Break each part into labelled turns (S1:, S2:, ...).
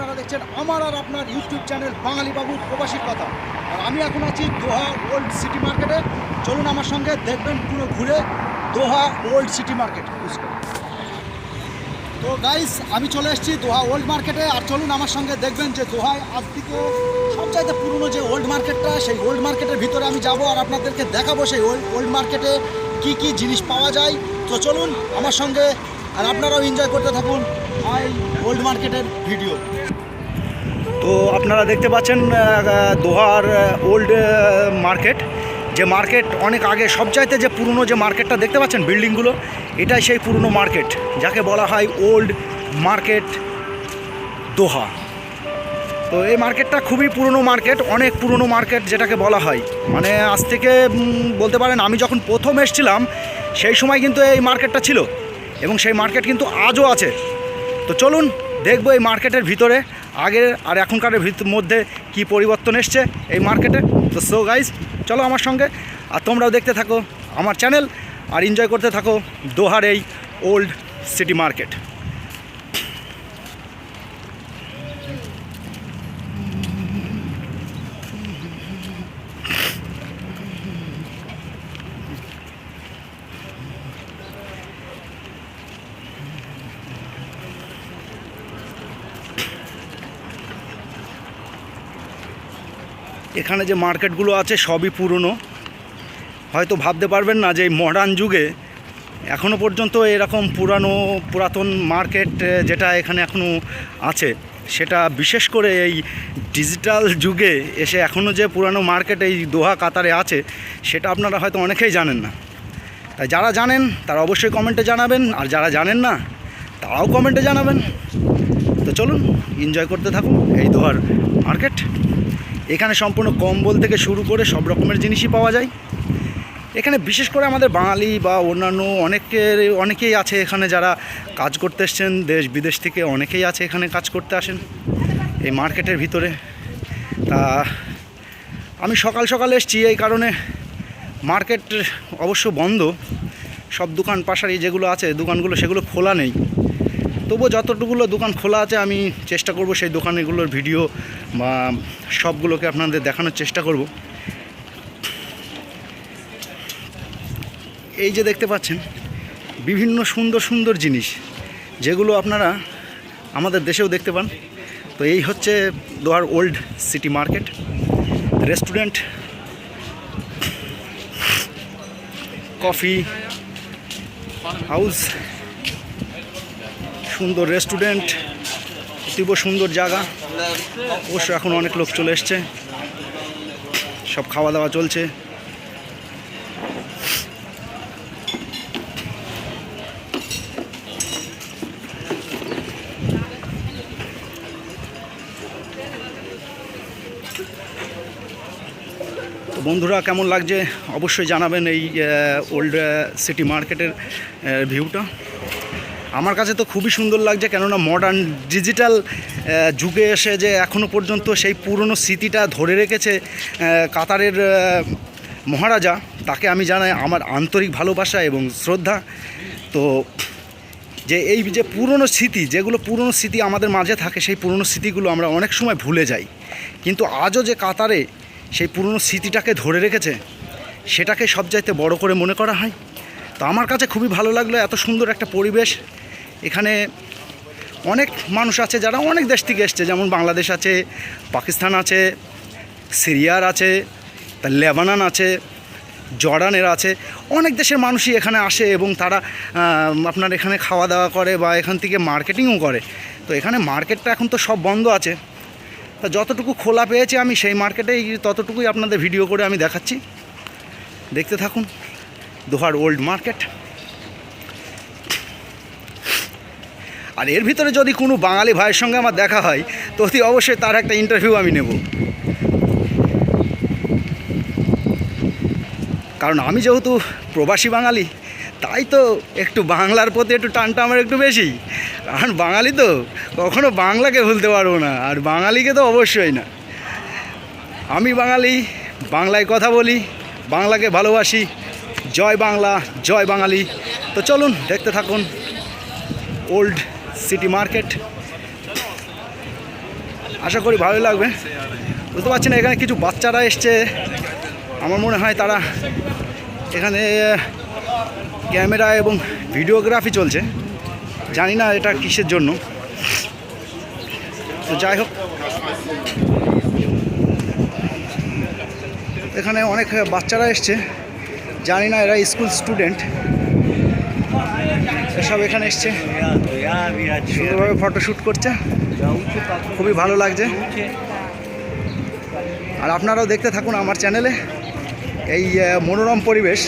S1: আপনারা দেখছেন আমার আর আপনার ইউটিউব চ্যানেল বাঙালি বাবু প্রবাসীর কথা। আর আমি এখন আছি দোহা ওল্ড সিটি মার্কেটে চলুন আমার সঙ্গে দেখবেন পুরো ঘুরে দোহা ওল্ড সিটি মার্কেট তো গাইস আমি চলে এসেছি দোহা ওল্ড মার্কেটে আর চলুন আমার সঙ্গে দেখবেন যে দোহায় আজ থেকে সবচাইতে পুরনো যে ওল্ড মার্কেটটা সেই ওল্ড মার্কেটের ভিতরে আমি যাব আর আপনাদেরকে দেখাবো সেই ওল্ড ওল্ড মার্কেটে কি কি জিনিস পাওয়া যায়। তো চলুন আমার সঙ্গে আর আপনারাও এনজয় করতে থাকুন। ওল্ড মার্কেটের ভিডিও। তো আপনারা দেখতে পাচ্ছেন দোহার ওল্ড মার্কেট। যে মার্কেট অনেক আগে, সবচাইতে যে পুরনো যে মার্কেটটা দেখতে পাচ্ছেন বিল্ডিংগুলো, এটাই সেই পুরনো মার্কেট, যাকে বলা হয় ওল্ড মার্কেট দোহা। তো এই মার্কেটটা খুবই পুরনো মার্কেট, অনেক পুরনো মার্কেট যেটাকে বলা হয়। মানে আজ থেকে বলতে পারেন, আমি যখন প্রথম এসেছিলাম, সেই সময় কিন্তু এই মার্কেটটা ছিল। এবং সেই মার্কেট কিন্তু আজও আছে। তো চলুন দেখব এই মার্কেটের ভিতরে আগের আর এখনকার মধ্যে কি পরিবর্তন এসছে এই মার্কেটে। তো সো গাইজ চলো আমার সঙ্গে আর তোমরাও দেখতে থাকো আমার চ্যানেল আর এনজয় করতে থাকো দোহার এই ওল্ড সিটি মার্কেট এখানে যে মার্কেটগুলো আছে সবই পুরনো। হয়তো ভাবতে পারবেন না যে মডার্ন যুগে এখনও পর্যন্ত এরকম পুরানো, পুরাতন মার্কেট যেটা এখানে এখনও আছে, সেটা বিশেষ করে এই ডিজিটাল যুগে এসে এখনও যে পুরানো মার্কেট এই দোহা কাতারে আছে, সেটা আপনারা হয়তো অনেকেই জানেন না। তাই যারা জানেন, তারা অবশ্যই কমেন্টে জানাবেন, আর যারা জানেন না, তারাও কমেন্টে জানাবেন। তো চলুন এনজয় করতে থাকুন এই দোহার মার্কেট। এখানে সম্পূর্ণ কম্বল থেকে শুরু করে সব রকমের জিনিসই পাওয়া যায়। এখানে বিশেষ করে আমাদের বাঙালি বা অন্যান্য অনেকের, অনেকেই আছে এখানে যারা কাজ করতে এসছেন, দেশ বিদেশ থেকে অনেকেই আছে এখানে কাজ করতে আসেন এই মার্কেটের ভিতরে। তা আমি সকাল সকাল এসছি এই কারণে মার্কেট অবশ্য বন্ধ, সব দোকান পাশারি যেগুলো আছে, দোকানগুলো সেগুলো খোলা নেই। তবুও যতটুকুলো দোকান খোলা আছে, আমি চেষ্টা করব সেই দোকানগুলোর ভিডিও বা সবগুলোকে আপনাদের দেখানোর চেষ্টা করব। এই যে দেখতে পাচ্ছেন, বিভিন্ন সুন্দর সুন্দর জিনিস, যেগুলো আপনারা আমাদের দেশেও দেখতে পান। তো এই হচ্ছে দোয়ার old city market, restaurant, coffee, house সুন্দর রেস্টুরেন্ট, অতীব সুন্দর জায়গা। অবশ্য এখন অনেক লোক চলে এসছে। সব খাওয়া দাওয়া চলছে। তো বন্ধুরা, কেমন লাগছে? অবশ্যই জানাবেন এই ওল্ড সিটি মার্কেটের ভিউটা। আমার কাছে তো খুবই সুন্দর লাগছে, কেননা মডার্ন ডিজিটাল যুগে এসে যে এখনও পর্যন্ত সেই পুরনো স্মৃতিটা ধরে রেখেছে কাতারের মহারাজা, তাকে আমি জানাই আমার আন্তরিক ভালোবাসা এবং শ্রদ্ধা। তো যে এই যে পুরনো স্মৃতি, যেগুলো পুরনো স্মৃতি আমাদের মাঝে থাকে, সেই পুরনো স্মৃতিগুলো আমরা অনেক সময় ভুলে যাই। কিন্তু আজও যে কাতারে সেই পুরনো স্মৃতিটাকে ধরে রেখেছে, সেটাকে সবচাইতে বড় করে মনে করা হয়। তো আমার কাছে খুবই ভালো লাগল, এত সুন্দর একটা পরিবেশ এখানে অনেক মানুষ আছে যারা অনেক দেশ থেকে এসছে। যেমন বাংলাদেশ আছে, পাকিস্তান আছে, সিরিয়ার আছে লেবানন আছে, জর্ডানের আছে। অনেক দেশের মানুষই এখানে আসে এবং তারা আপনার এখানে খাওয়া দাওয়া করে বা এখান থেকে মার্কেটিংও করে। তো এখানে মার্কেটটা এখন তো সব বন্ধ আছে। তা যতটুকু খোলা পেয়েছি আমি সেই মার্কেটেই ততটুকুই আপনাদের ভিডিও করে আমি দেখাচ্ছি। দেখতে থাকুন, দোহার ওল্ড মার্কেট। আর এর ভিতরে যদি কোনো বাঙালি ভাইয়ের সঙ্গে আমার দেখা হয়, তো অতি অবশ্যই তার একটা ইন্টারভিউ আমি নেব। কারণ আমি যেহেতু প্রবাসী বাঙালি, তাই তো একটু বাংলার প্রতি একটু টানটা আমার একটু বেশি। কারণ বাঙালি তো কখনো বাংলাকে ভুলতে পারব না, আর বাঙালিকে তো অবশ্যই না। আমি বাঙালি, বাংলায় কথা বলি, বাংলাকে ভালোবাসি। জয় বাংলা, জয় বাঙালি। তো চলুন, দেখতে থাকুন। Old city market. আশা করি ভালোই লাগবে। বুঝতে পারছি না, এখানে কিছু বাচ্চারা এসছে। আমার মনে হয় তারা এখানে ক্যামেরা এবং ভিডিওগ্রাফি চলছে। জানি না এটা কিসের জন্য। তো যাই হোক। এখানে অনেক বাচ্চারা এসছে। জানি না এরা স্কুল স্টুডেন্ট। সব এখানে এসছে। সুন্দরভাবে ফটোশ্যুট করছে। খুবই ভালো লাগছে। আর আপনারাও দেখতে থাকুন আমার চ্যানেলে। এই মনোরম পরিবেশ।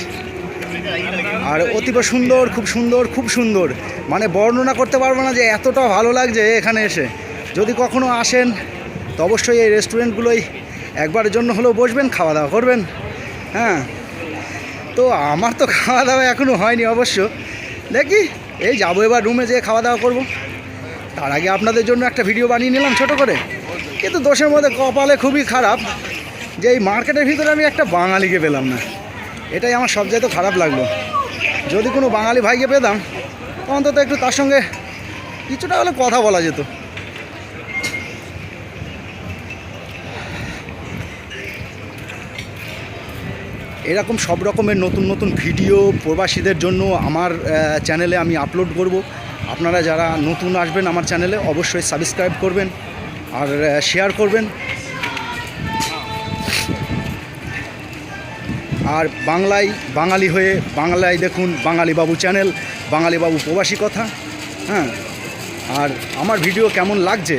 S1: আর অতীব সুন্দর, খুব সুন্দর খুব সুন্দর। মানে বর্ণনা করতে পারব না যে এতটা ভালো লাগছে এখানে এসে। যদি কখনো আসেন, তো অবশ্যই এই রেস্টুরেন্টগুলোই একবারের জন্য হলেও বসবেন খাওয়া দাওয়া করবেন। হ্যাঁ। তো আমার তো খাওয়া দাওয়া এখনও হয়নি অবশ্য। দেখি, এই যাব এবার রুমে যেয়ে খাওয়া দাওয়া করব। তার আগে আপনাদের জন্য একটা ভিডিও বানিয়ে নিলাম ছোট করে। কিন্তু দোষের মধ্যে কপালে খুবই খারাপ যে এই মার্কেটের ভিতরে আমি একটা বাঙালিকে পেলাম না। এটাই আমার সবচেয়ে তো খারাপ লাগল। যদি কোনো বাঙালি ভাইকে পেতাম, অন্তত একটু তার সঙ্গে কিছুটা হলে কথা বলা যেত। এরকম সব রকমের নতুন নতুন ভিডিও প্রবাসীদের জন্য আমার চ্যানেলে আমি আপলোড করব। আপনারা যারা নতুন আসবেন আমার চ্যানেলে অবশ্যই সাবস্ক্রাইব করবেন আর শেয়ার করবেন। আর বাংলায় বাঙালি হয়ে বাংলায় দেখুন বাঙালি বাবু চ্যানেল বাঙালি বাবু প্রবাসী কথা হ্যাঁ? আর আমার ভিডিও কেমন লাগছে?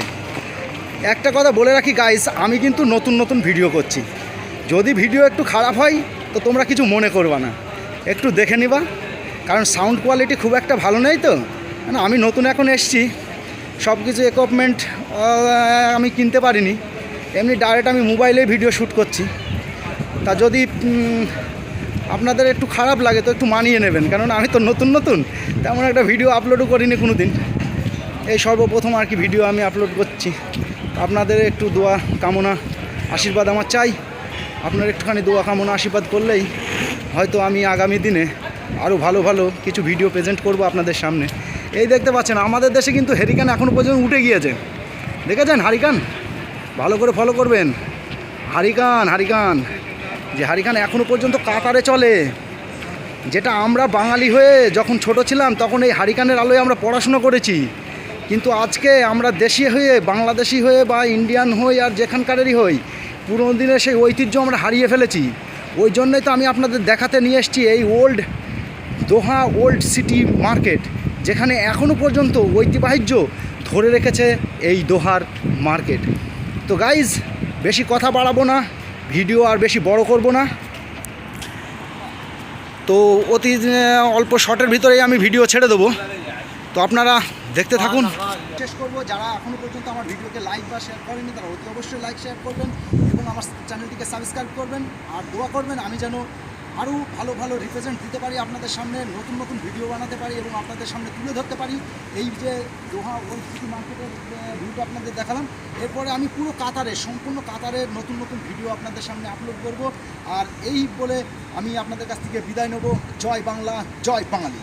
S1: একটা কথা বলে রাখি গাইস আমি কিন্তু নতুন নতুন ভিডিও করছি। যদি ভিডিও একটু খারাপ হয় তো তোমরা কিছু মনে করবা না। একটু দেখে নিবা, কারণ সাউন্ড কোয়ালিটি খুব একটা ভালো নেই তো। না, আমি নতুন এখন এসছি। সব কিছু ইকুইপমেন্ট আমি কিনতে পারিনি। এমনি ডাইরেক্ট আমি মোবাইলে ভিডিও শ্যুট করছি। তা যদি আপনাদের একটু খারাপ লাগে তো একটু মানিয়ে নেবেন। কারণ আমি তো নতুন নতুন। তেমন একটা ভিডিও আপলোডও করিনি কোনো দিন এই সর্বপ্রথম আর কি ভিডিও আমি আপলোড করছি। আপনাদের একটু দোয়া, কামনা, আশীর্বাদ আমার চাই। আপনার একটুখানি দোয়া কামনা আশীর্বাদ করলেই হয়তো আমি আগামী দিনে আরও ভালো ভালো কিছু ভিডিও প্রেজেন্ট করব আপনাদের সামনে। এই দেখতে পাচ্ছেন, আমাদের দেশে কিন্তু হেরিকান এখনও পর্যন্ত উঠে গিয়েছে। দেখেছেন হারিকান ভালো করে ফলো করবেন। হারিকান হারিকান যে হারিকান এখনও পর্যন্ত কাতারে চলে। যেটা আমরা বাঙালি হয়ে যখন ছোট ছিলাম, তখন এই হারিকানের আলোয় আমরা পড়াশুনো করেছি। কিন্তু আজকে আমরা দেশি হয়ে, বাংলাদেশি হয়ে বা ইন্ডিয়ান হই আর যেখানকারেরই হই পুরোনো দিনের সেই ঐতিহ্য আমরা হারিয়ে ফেলেছি। ওই জন্যই তো আমি আপনাদের দেখাতে নিয়ে এসেছি এই old Doha old city market, যেখানে এখনও পর্যন্ত ঐতিহ্য ধরে রেখেছে এই দোহার মার্কেট। তো গাইজ বেশি কথা বাড়াবো না, ভিডিও আর বেশি বড় করব না। তো অতি, অল্প শর্টের ভিতরেই আমি ভিডিও ছেড়ে দেবো। তো আপনারা দেখতে থাকুন। শেষ করব। যারা এখনও পর্যন্ত আমার ভিডিওকে লাইক বা শেয়ার করেনি তারা অতি অবশ্যই লাইক শেয়ার করবেন এবং আমার চ্যানেলটিকে সাবস্ক্রাইব করবেন। আর দোয়া করবেন আমি যেন আরও ভালো ভালো রিপ্রেজেন্ট দিতে পারি আপনাদের সামনে, নতুন নতুন ভিডিও বানাতে পারি এবং আপনাদের সামনে তুলে ধরতে পারি। এই যে দোহা ওল্ড সিটি মার্কেটের ভিউটা আপনাদের দেখালাম। এরপরে আমি পুরো কাতারে, সম্পূর্ণ কাতারের নতুন নতুন ভিডিও আপনাদের সামনে আপলোড করব। আর এই বলে আমি আপনাদের কাছ থেকে বিদায় নেব। জয় বাংলা, জয় বাঙালি।